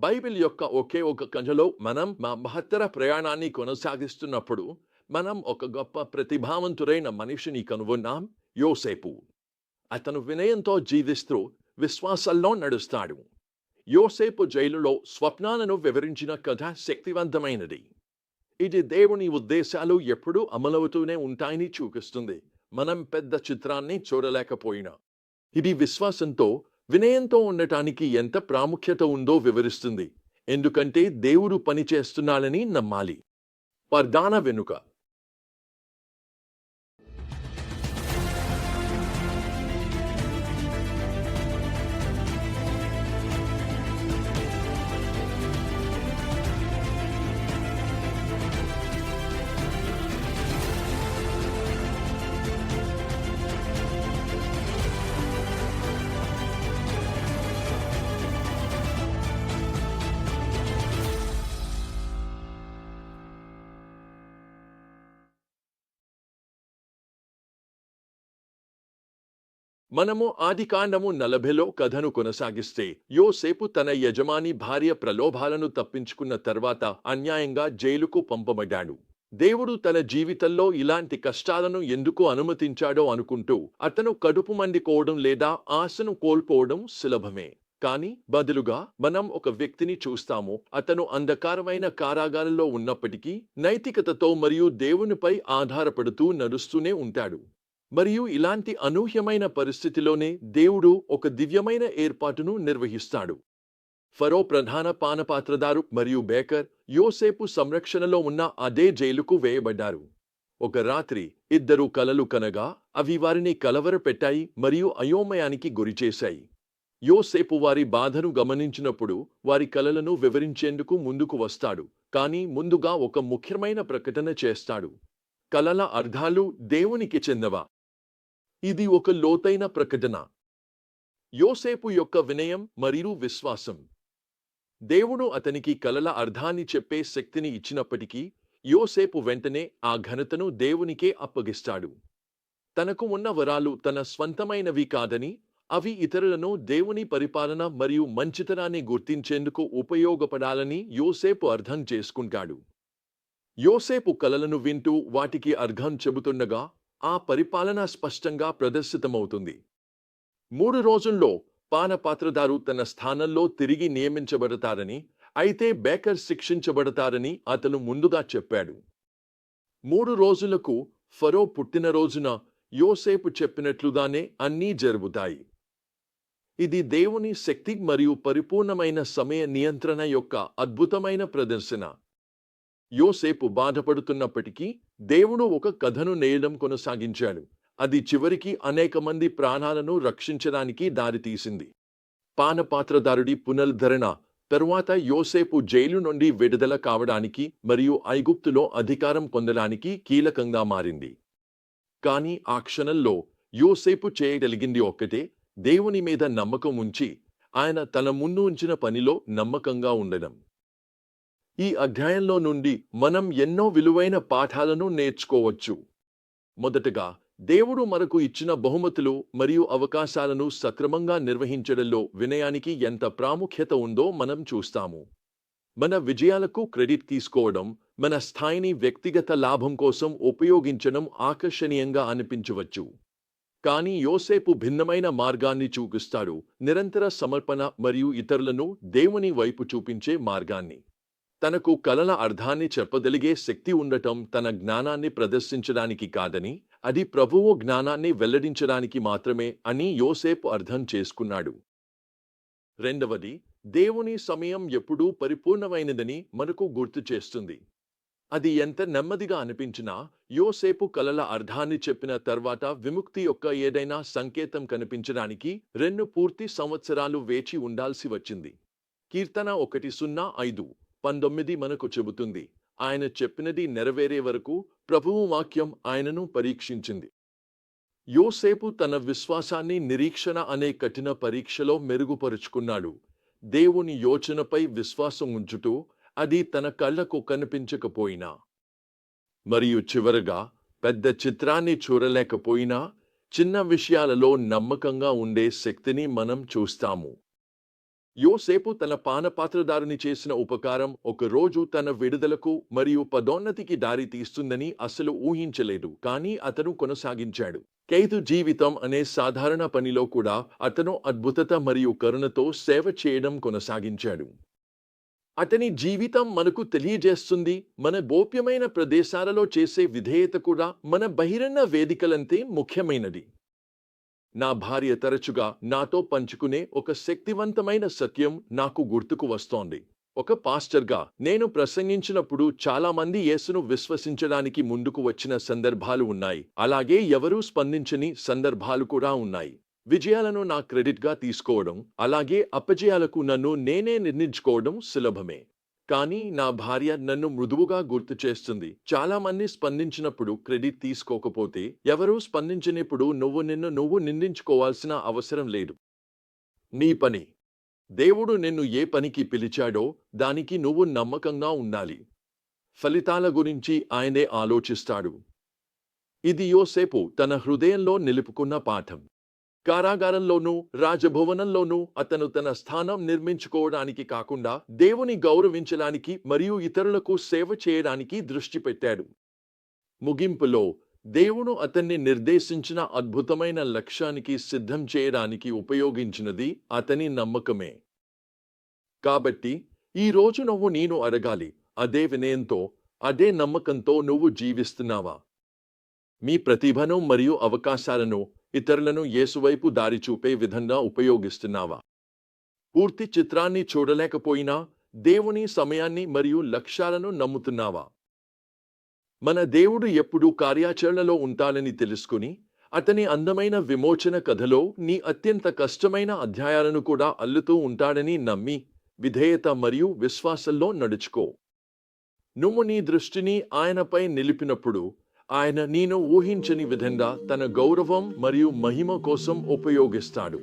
Bible యొక్క ఒకే ఒక కథలో మనం మా మహత్తర ప్రయాణాన్ని కొనసాగిస్తున్నప్పుడు మనం ఒక గొప్ప ప్రతిభావంతుడైన మనిషిని కనుగొన్నాం యోసేపు. అతను వినయంతో జీవిస్తూ విశ్వాసంలో నడుస్తాడు. యోసేపు జైలులో స్వప్నాలను వివరించిన కథ శక్తివంతమైనది. ఇది దేవుని ఉద్దేశాలు ఎప్పుడూ అమలవుతూనే ఉంటాయని చూపిస్తుంది. మనం పెద్ద చిత్రాన్ని చూడలేకపోయినా. ఇది విశ్వాసంతో వినయంతో ఉండటానికి ఎంత ప్రాముఖ్యత ఉందో వివరిస్తుంది. ఎందుకంటే దేవుడు పనిచేస్తున్నాడని నమ్మాలి. పర్దాన వెనుక మనము ఆదికాండము నలభైలో కథను కొనసాగిస్తే యోసేపు తన యజమాని భార్య ప్రలోభాలను తప్పించుకున్న తర్వాత అన్యాయంగా జైలుకు పంపబడ్డాడు. దేవుడు తన జీవితంలో ఇలాంటి కష్టాలను ఎందుకు అనుమతించాడో అనుకుంటూ అతను కడుపు మండికోవడం లేదా ఆశను కోల్పోవడం సులభమే. కానీ బదులుగా మనం ఒక వ్యక్తిని చూస్తాము. అతను అంధకారమైన కారాగారంలో ఉన్నప్పటికీ నైతికతతో మరియు దేవునిపై ఆధారపడుతూ నడుస్తూనే ఉంటాడు. మరియు ఇలాంటి అనూహ్యమైన పరిస్థితిలోనే దేవుడు ఒక దివ్యమైన ఏర్పాటును నిర్వహిస్తాడు. ఫరో ప్రధాన పానపాత్రదారు మరియు బేకర్ యోసేపు సంరక్షణలో ఉన్న అదే జైలుకు వేయబడ్డారు. ఒక రాత్రి ఇద్దరు కలలు కనగా అవి వారిని కలవరపెట్టాయి మరియు అయోమయానికి గురిచేశాయి యోసేపు వారి బాధను గమనించినప్పుడు వారి కలలను వివరించేందుకు ముందుకు వస్తాడు కానీ ముందుగా ఒక ముఖ్యమైన ప్రకటన చేస్తాడు. కలల అర్థాలు దేవునికి చెందవా? ఇది ఒక లోతైన ప్రకటన. యోసేపు యొక్క వినయం మరియు విశ్వాసం. దేవుడు అతనికి కలల అర్థాన్ని చెప్పే శక్తిని ఇచ్చినప్పటికీ యోసేపు వెంటనే ఆ ఘనతను దేవునికే అప్పగిస్తాడు. తనకు ఉన్న వరాలు తన స్వంతమైనవి కాదని అవి ఇతరులను దేవుని పరిపాలన మరియు మంచితనాన్ని గుర్తించేందుకు ఉపయోగపడాలని యోసేపు అర్థం చేసుకుంటాడు. యోసేపు కలలను వింటూ వాటికి అర్థం చెబుతుండగా ఆ పరిపాలన స్పష్టంగా ప్రదర్శితమవుతుంది. మూడు రోజుల్లో పానపాత్రదారు తన స్థానంలో తిరిగి నియమించబడతారని అయితే బేకర్ శిక్షించబడతారని అతను ముందుగా చెప్పాడు. మూడు రోజులకు ఫరో పుట్టినరోజున యోసేపు చెప్పినట్లుగానే అన్నీ జరుగుతాయి. ఇది దేవుని శక్తి మరియు పరిపూర్ణమైన సమయ నియంత్రణ యొక్క అద్భుతమైన ప్రదర్శన. యోసేపు బాధపడుతున్నప్పటికీ దేవుడు ఒక కథను నేయడం కొనసాగించాడు. అది చివరికి అనేక మంది ప్రాణాలను రక్షించడానికి దారితీసింది. పానపాత్రదారుడి పునరుద్ధరణ తరువాత యోసేపు జైలు నుండి విడుదల కావడానికి మరియు ఐగుప్తులో అధికారం పొందడానికి కీలకంగా మారింది. కానీ ఆ క్షణంలో యోసేపు చేయగలిగింది ఒక్కటే దేవుని మీద నమ్మకం ఉంచి ఆయన తన ముందు ఉంచిన పనిలో నమ్మకంగా ఉండడం. ఈ అధ్యాయంలో నుండి మనం ఎన్నో విలువైన పాఠాలను నేర్చుకోవచ్చు. మొదటగా దేవుడు మనకు ఇచ్చిన బహుమతులు మరియు అవకాశాలను సక్రమంగా నిర్వహించడంలో వినయానికి ఎంత ప్రాముఖ్యత ఉందో మనం చూస్తాము. మన విజయాలకు క్రెడిట్ తీసుకోవడం మన స్థాయిని వ్యక్తిగత లాభం కోసం ఉపయోగించడం ఆకర్షణీయంగా అనిపించవచ్చు. కానీ యోసేపు భిన్నమైన మార్గాన్ని చూపిస్తాడు నిరంతర సమర్పణ మరియు ఇతరులను దేవుని వైపు చూపించే మార్గాన్ని. తనకు కలల అర్థాన్ని చెప్పగలిగే శక్తి ఉండటం తన జ్ఞానాన్ని ప్రదర్శించడానికి కాదని అది ప్రభువు జ్ఞానాన్ని వెల్లడించడానికి మాత్రమే అని యోసేపు అర్థం చేసుకున్నాడు. రెండవది దేవుని సమయం ఎప్పుడూ పరిపూర్ణమైనదని మనకు గుర్తు చేస్తుంది. అది ఎంత నెమ్మదిగా అనిపించినా యోసేపు కలల అర్థాన్ని చెప్పిన తర్వాత విముక్తి యొక్క ఏదైనా సంకేతం కనిపించడానికి రెండు పూర్తి సంవత్సరాలు వేచి ఉండాల్సి వచ్చింది. కీర్తన ఒకటి సున్నా ఐదు. పంతొమ్మిది మనకు చెబుతుంది. ఆయన చెప్పినది నెరవేరే వరకు ప్రభువు వాక్యం ఆయనను పరీక్షించింది. యోసేపు తన విశ్వాసాన్ని నిరీక్షణ అనే కఠిన పరీక్షలో మెరుగుపరుచుకున్నాడు. దేవుని యోచనపై విశ్వాసం ఉంచుతూ అది తన కళ్ళకు కనిపించకపోయినా మరియు చివరగా పెద్ద చిత్రాన్ని చూడలేకపోయినా చిన్న విషయాలలో నమ్మకంగా ఉండే శక్తిని మనం చూస్తాము. యోసేపు తన పానపాత్రదారుని చేసిన ఉపకారం ఒక రోజు తన విడుదలకు మరియు పదోన్నతికి దారి తీస్తుందని అసలు ఊహించలేదు. కానీ అతను కొనసాగించాడు. ఖైదు జీవితం అనే సాధారణ పనిలో కూడా అతను అద్భుతత మరియు కరుణతో సేవ చేయడం కొనసాగించాడు. అతని జీవితం మనకు తెలియజేస్తుంది మన గోప్యమైన ప్రదేశాలలో చేసే విధేయత కూడా మన బహిరంగ వేదికలంతే ముఖ్యమైనది. నా భార్య తరచుగా నాతో పంచుకునే ఒక శక్తివంతమైన సత్యం నాకు గుర్తుకు వస్తోంది. ఒక పాస్టర్గా నేను ప్రసంగించినప్పుడు చాలా మంది యేసును విశ్వసించడానికి ముందుకు వచ్చిన సందర్భాలు ఉన్నాయి. అలాగే ఎవరూ స్పందించని సందర్భాలు కూడా ఉన్నాయి. విజయాలను నా క్రెడిట్గా తీసుకోవడం అలాగే అపజయాలకు నన్ను నేనే నిర్ణయించుకోవడం సులభమే. కానీ నా భార్య నన్ను మృదువుగా గుర్తు చేస్తుంది. చాలా మంది స్పందించినప్పుడు క్రెడిట్ తీసుకోకపోతే ఎవరూ స్పందించినప్పుడు నువ్వు నిన్ను నువ్వు నిందించుకోవాల్సిన అవసరం లేదు. నీ పని. దేవుడు నిన్ను ఏ పనికి పిలిచాడో దానికి నువ్వు నమ్మకంగా ఉండాలి. ఫలితాల గురించి ఆయనే ఆలోచిస్తాడు. ఇది యోసేపు తన హృదయంలో నిలుపుకున్న పాఠం. కారాగారంలోనూ రాజభవనంలోనూ అతను తన స్థానం నిర్మించుకోవడానికి కాకుండా దేవుని గౌరవించడానికి మరియు ఇతరులకు సేవ చేయడానికి దృష్టి పెట్టాడు. ముగింపులో దేవుడు అతన్ని నిర్దేశించిన అద్భుతమైన లక్ష్యానికి సిద్ధం చేయడానికి ఉపయోగించినది అతని నమ్మకమే. కాబట్టి ఈ రోజు నువ్వు నేను అడగాలి అదే వినయంతో అదే నమ్మకంతో నువ్వు జీవిస్తున్నావా? మీ ప్రతిభను మరియు అవకాశాలను ఇతరులను యేసువైపు దారి చూపే విధంగా ఉపయోగిస్తున్నావా? పూర్తి చిత్రాన్ని చూడలేకపోయినా దేవుని సమయాన్ని మరియు లక్ష్యాలను నమ్ముతున్నావా? మన దేవుడు ఎప్పుడూ కార్యాచరణలో ఉంటానని తెలుసుకుని అతని అందమైన విమోచన కథలో నీ అత్యంత కష్టమైన అధ్యాయాలను కూడా అల్లుతూ ఉంటాడని నమ్మి విధేయత మరియు విశ్వాసంలో నడుచుకో. నువ్వు నీ దృష్టిని ఆయనపై నిలిపినప్పుడు ఆయన నేను ఊహించని విధంగా తన గౌరవం మరియు మహిమ కోసం ఉపయోగిస్తాడు.